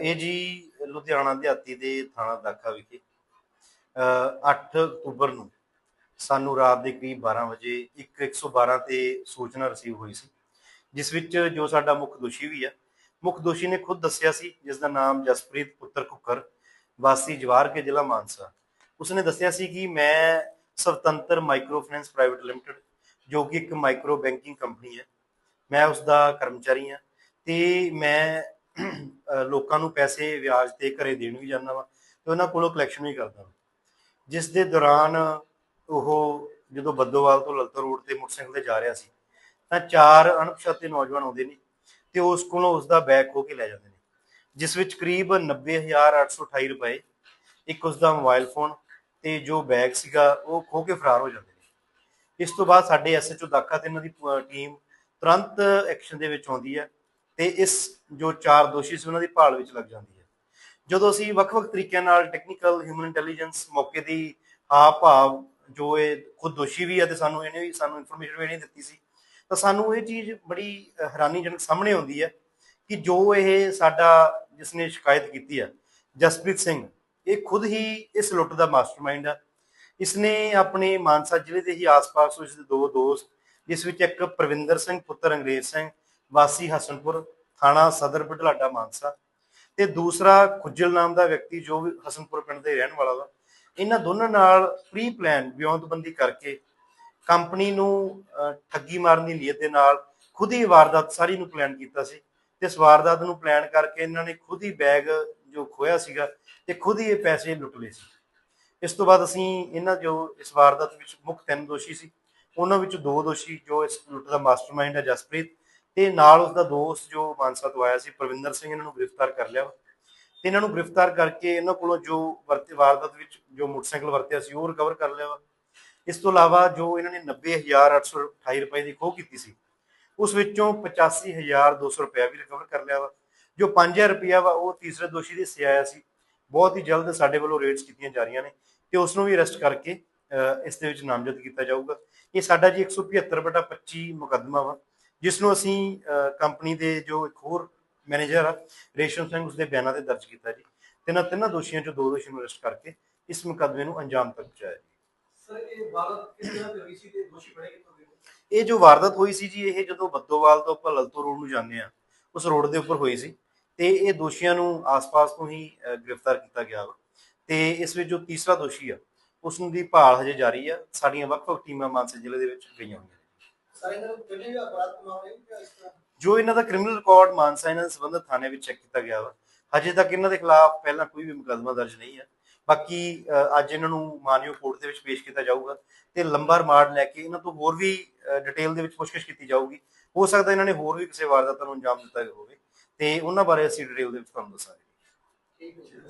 ਇਹ ਜੀ ਲੁਧਿਆਣਾ ਦਿਹਾਤੀ ਦੇ ਥਾਣਾ ਦਾਖਾ ਵਿਖੇ ਅ, 8 ਅਕਤੂਬਰ ਨੂੰ ਸਾਨੂੰ ਰਾਤ ਦੇ ਕਰੀਬ 12 ਵਜੇ ਇੱਕ 112 ਤੇ ਸੂਚਨਾ ਰਿਸੀਵ ਹੋਈ ਸੀ ਜਿਸ ਵਿੱਚ ਜੋ ਸਾਡਾ ਮੁੱਖ ਦੋਸ਼ੀ ਵੀ ਆ ਮੁੱਖ ਦੋਸ਼ੀ ਨੇ ਖੁਦ ਦੱਸਿਆ ਸੀ ਜਿਸ ਦਾ ਨਾਮ ਜਸਪ੍ਰੀਤ ਪੁੱਤਰ ਕੁੱਕਰ ਵਾਸੀ ਜਵਾਰ ਕੇ ਜ਼ਿਲ੍ਹਾ ਮਾਨਸਾ। ਉਸਨੇ ਦੱਸਿਆ ਸੀ ਕਿ ਮੈਂ Swatantra micro finance private limited ਜੋ ਕਿ ਇੱਕ ਮਾਈਕਰੋ ਬੈਂਕਿੰਗ ਕੰਪਨੀ ਹੈ ਮੈਂ ਉਸ ਦਾ ਕਰਮਚਾਰੀ ਹਾਂ ਤੇ ਮੈਂ ਲੋਕਾਂ ਨੂੰ ਪੈਸੇ ਵਿਆਜ ਤੇ ਘਰੇ ਦੇਣ ਵੀ ਜਾਂਦਾ ਵਾ ਤੇ ਉਹਨਾਂ ਕੋਲੋਂ ਕਲੈਕਸ਼ਨ ਵੀ ਕਰਦਾ ਵਾ। ਜਿਸ ਦੇ ਦੌਰਾਨ ਉਹ ਜਦੋਂ ਬੱਦੋਵਾਲ ਤੋਂ ਲਲਤਰ ਰੋਡ ਤੇ ਮੋਟਰਸਾਈਕਲ ਤੇ ਜਾ ਰਿਹਾ ਸੀ, ਤਾਂ ਚਾਰ ਅਣਪਛਾਤੇ ਨੌਜਵਾਨ ਆਉਂਦੇ ਨੇ ਤੇ ਉਸ ਕੋਲੋਂ ਉਸ ਦਾ ਬੈਗ ਖੋ ਕੇ ਲੈ ਜਾਂਦੇ ਨੇ, ਜਿਸ ਵਿੱਚ ਕਰੀਬ 90828 ਰੁਪਏ, ਇੱਕ ਉਸ ਦਾ ਮੋਬਾਈਲ ਫੋਨ ਤੇ ਜੋ ਬੈਗ ਸੀਗਾ ਉਹ ਖੋ ਕੇ ਫਰਾਰ ਹੋ ਜਾਂਦੇ ਨੇ। ਇਸ ਤੋਂ ਬਾਅਦ ਸਾਡੇ ਐਸਐਚਓ ਦਾਖਾ ਤੇ ਇਹਨਾਂ ਦੀ ਟੀਮ ਤੁਰੰਤ ਐਕਸ਼ਨ ਦੇ ਵਿੱਚ ਆਉਂਦੀ ਹੈ। ਤੇ ਇਸ ਜੋ ਚਾਰ ਦੋਸ਼ੀ ਸੀ ਉਹਨਾਂ ਦੀ ਭਾਲ ਵਿੱਚ ਲੱਗ ਜਾਂਦੀ ਹੈ। ਜਦੋਂ ਅਸੀਂ ਵੱਖ-ਵੱਖ ਤਰੀਕਿਆਂ ਨਾਲ ਟੈਕਨੀਕਲ ਹਿਊਮਨ ਇੰਟੈਲੀਜੈਂਸ ਮੌਕੇ ਦੀ ਹਾਵ ਭਾਵ ਜੋ ਇਹ ਖੁਦ ਦੋਸ਼ੀ ਵੀ ਹੈ ਤੇ ਸਾਨੂੰ ਇਹਨੇ ਵੀ ਸਾਨੂੰ ਇਨਫੋਰਮੇਸ਼ਨ ਵੀ ਨਹੀਂ ਦਿੱਤੀ ਸੀ, ਤਾਂ ਸਾਨੂੰ ਇਹ ਚੀਜ਼ ਬੜੀ ਹੈਰਾਨੀਜਨਕ ਸਾਹਮਣੇ ਆਉਂਦੀ ਹੈ ਕਿ ਜੋ ਇਹ ਸਾਡਾ ਜਿਸ ਨੇ ਸ਼ਿਕਾਇਤ ਕੀਤੀ ਹੈ ਜਸਪ੍ਰੀਤ ਸਿੰਘ, ਇਹ ਖੁਦ ਹੀ ਇਸ ਲੁੱਟ ਦਾ ਮਾਸਟਰਮਾਈਂਡ ਹੈ ਇਸਨੇ ਆਪਣੇ ਮਾਨਸਾ ਜ਼ਿਲ੍ਹੇ ਦੇ ਹੀ ਆਸ-ਪਾਸ ਉਸ ਦੇ ਦੋ ਦੋਸਤ, ਜਿਸ ਵਿੱਚ ਇੱਕ ਪ੍ਰਵਿੰਦਰ ਸਿੰਘ, ਪੁੱਤਰ ਅੰਗਰੇਜ਼ ਸਿੰਘ ਵਾਸੀ ਹਸਨਪੁਰ ਥਾਣਾ ਸਦਰ ਬਢਲਾਡਾ ਮਾਨਸਾ ਤੇ ਦੂਸਰਾ ਖੁੱਜਲ ਨਾਮ ਦਾ ਵਿਅਕਤੀ ਜੋ ਵੀ ਹਸਨਪੁਰ ਪਿੰਡ ਦੇ ਰਹਿਣ ਵਾਲਾ ਵਾ, ਇਹਨਾਂ ਦੋਨਾਂ ਨਾਲ ਪ੍ਰੀ ਪਲਾਨ ਵਿਉਂਤਬੰਦੀ ਕਰਕੇ ਕੰਪਨੀ ਨੂੰ ਠੱਗੀ ਮਾਰਨ ਦੀ ਨੀਅਤ ਦੇ ਨਾਲ ਖੁਦ ਹੀ ਵਾਰਦਾਤ ਸਾਰੀ ਨੂੰ ਪਲਾਨ ਕੀਤਾ ਸੀ ਤੇ ਇਸ ਵਾਰਦਾਤ ਨੂੰ ਪਲਾਨ ਕਰਕੇ ਇਹਨਾਂ ਨੇ ਖੁਦ ਹੀ ਬੈਗ ਜੋ ਖੋਇਆ ਸੀਗਾ ਤੇ ਖੁਦ ਹੀ ਇਹ ਪੈਸੇ ਲੁੱਟ ਲਏ ਸੀ। ਇਸ ਤੋਂ ਬਾਅਦ ਅਸੀਂ ਇਹਨਾਂ ਜੋ ਇਸ ਵਾਰਦਾਤ ਵਿੱਚ ਮੁੱਖ ਤਿੰਨ ਦੋਸ਼ੀ ਸੀ, ਉਹਨਾਂ ਵਿੱਚੋਂ ਦੋ ਦੋਸ਼ੀ ਜੋ ਇਸ ਲੁੱਟ ਦਾ ਮਾਸਟਰਮਾਈਂਡ ਹੈ ਜਸਪ੍ਰੀਤ ਤੇ ਨਾਲ ਉਸ ਦਾ ਦੋਸਤ ਜੋ ਮਾਨਸਾ ਤੋਂ ਆਇਆ ਸੀ, ਪ੍ਰਵਿੰਦਰ ਸਿੰਘ, ਇਹਨਾਂ ਨੂੰ ਗ੍ਰਿਫਤਾਰ ਕਰ ਲਿਆ। ਵਾ। ਤੇ ਇਹਨਾਂ ਨੂੰ ਗ੍ਰਿਫਤਾਰ ਕਰਕੇ ਇਹਨਾਂ ਕੋਲੋਂ ਜੋ ਵਰਤੇ, ਵਾਰਦਾਤ ਵਿੱਚ ਜੋ ਮੋਟਰਸਾਈਕਲ ਵਰਤਿਆ ਸੀ, ਉਹ ਰਿਕਵਰ ਕਰ ਲਿਆ ਵਾ। ਇਸ ਤੋਂ ਇਲਾਵਾ ਜੋ ਇਹਨਾਂ ਨੇ 90828 ਰੁਪਏ ਦੀ ਖੋਹ ਕੀਤੀ ਸੀ, ਉਸ ਵਿੱਚੋਂ 85200 ਰੁਪਇਆ ਵੀ ਰਿਕਵਰ ਕਰ ਲਿਆ ਵਾ। ਜੋ 5000 ਰੁਪਇਆ ਵਾ, ਉਹ ਤੀਸਰੇ ਦੋਸ਼ੀ ਦੇ ਹਿੱਸੇ ਆਇਆ ਸੀ। ਬਹੁਤ ਹੀ ਜਲਦ ਸਾਡੇ ਵੱਲੋਂ ਰੇਡਸ ਕੀਤੀਆਂ ਜਾ ਰਹੀਆਂ ਨੇ ਤੇ ਉਸ ਨੂੰ ਵੀ ਅਰੈਸਟ ਕਰਕੇ ਇਸ ਦੇ ਵਿੱਚ ਨਾਮਜ਼ਦ ਕੀਤਾ ਜਾਊਗਾ। ਇਹ ਸਾਡਾ ਜੀ 175 ਬਟਾ 25 ਮੁਕੱਦਮਾ ਵਾ। ਜਿਸ ਨੂੰ ਅਸੀਂ ਕੰਪਨੀ ਦੇ ਜੋ ਇੱਕ ਹੋਰ ਮੈਨੇਜਰ ਆ ਰੇਸ਼ਮ ਸਿੰਘ ਉਸਦੇ ਬਿਆਨਾਂ ਤੇ ਦਰਜ ਕੀਤਾ ਜੀ। ਤੇ ਇਹਨਾਂ ਤਿੰਨਾਂ ਦੋਸ਼ੀਆਂ ਚੋਂ ਦੋ ਦੋਸ਼ੀਆਂ ਨੂੰ ਅਰੈਸਟ ਕਰਕੇ ਇਸ ਮੁਕੱਦਮੇ ਨੂੰ ਅੰਜਾਮ ਤੱਕ ਪਹੁੰਚਾਇਆ ਜੀ। ਸਰ ਇਹ ਵਾਰਦਾਤ ਕਿਸ ਤਰ੍ਹਾਂ ਹੋਈ ਸੀ ਤੇ ਦੋਸ਼ੀ ਬਣੇ ਕਿੱਥੋਂ ਨੇ? ਇਹ ਜੋ ਵਾਰਦਾਤ ਹੋਈ ਸੀ ਜੀ ਇਹ ਜਦੋਂ ਬੱਦੋਵਾਲ ਤੋਂ ਆਪਾਂ ਲਲਤੋ ਰੋਡ ਨੂੰ ਜਾਂਦੇ ਆ ਉਸ ਰੋਡ ਦੇ ਉੱਪਰ ਹੋਈ ਸੀ ਤੇ ਇਹ ਦੋਸ਼ੀਆਂ ਨੂੰ ਆਸ-ਪਾਸ ਤੋਂ ਹੀ ਗ੍ਰਿਫਤਾਰ ਕੀਤਾ ਗਿਆ ਵਾ। ਤੇ ਇਸ ਵਿੱਚ ਜੋ ਤੀਸਰਾ ਦੋਸ਼ੀ ਆ ਉਸ ਨੂੰ ਦੀ ਭਾਲ ਹਜੇ ਜਾਰੀ ਆ। ਸਾਡੀਆਂ ਵੱਖ-ਵੱਖ ਟੀਮਾਂ ਮਾਨਸਾ ਜ਼ਿਲ੍ਹੇ ਦੇ ਵਿੱਚ ਗਈਆਂ ਹੋਈਆਂ ਜਾਂ ਇਹਨਾਂ ਦਾ ਕ੍ਰਿਮੀਨਲ ਰਿਕਾਰਡ ਮਾਨਸਾ ਇਹਨਾਂ ਦੇ ਸੰਬੰਧਿਤ ਥਾਣੇ ਵਿੱਚ ਚੈੱਕ ਕੀਤਾ ਗਿਆ ਵਾ। ਹਜੇ ਤੱਕ ਇਹਨਾਂ ਦੇ ਖਿਲਾਫ ਪਹਿਲਾਂ ਕੋਈ ਵੀ ਮੁਕੱਦਮਾ ਦਰਜ ਨਹੀਂ ਹੈ ਬਾਕੀ ਅੱਜ ਇਹਨਾਂ ਨੂੰ ਮਾਨਯੋਗ ਕੋਰਟ ਦੇ ਵਿੱਚ ਪੇਸ਼ ਕੀਤਾ ਜਾਊਗਾ ਤੇ ਲੰਬਾ ਰਿਮਾਂਡ ਲੈ ਕੇ ਇਹਨਾਂ ਤੋਂ ਹੋਰ ਵੀ ਡਿਟੇਲ ਦੇ ਵਿੱਚ ਪੁੱਛਗਿੱਛ ਕੀਤੀ ਜਾਊਗੀ। ਹੋ ਸਕਦਾ ਇਹਨਾਂ ਨੇ ਹੋਰ ਵੀ ਕਿਸੇ ਵਾਰਦਾਤ ਨੂੰ ਅੰਜਾਮ ਦਿੱਤਾ ਹੋਵੇ ਤੇ ਉਹਨਾਂ ਬਾਰੇ ਅਸੀਂ ਡਿਟੇਲ ਦੇ ਵਿੱਚ ਤੁਹਾਨੂੰ ਦੱਸਾਂਗੇ। ਠੀਕ ਹੈ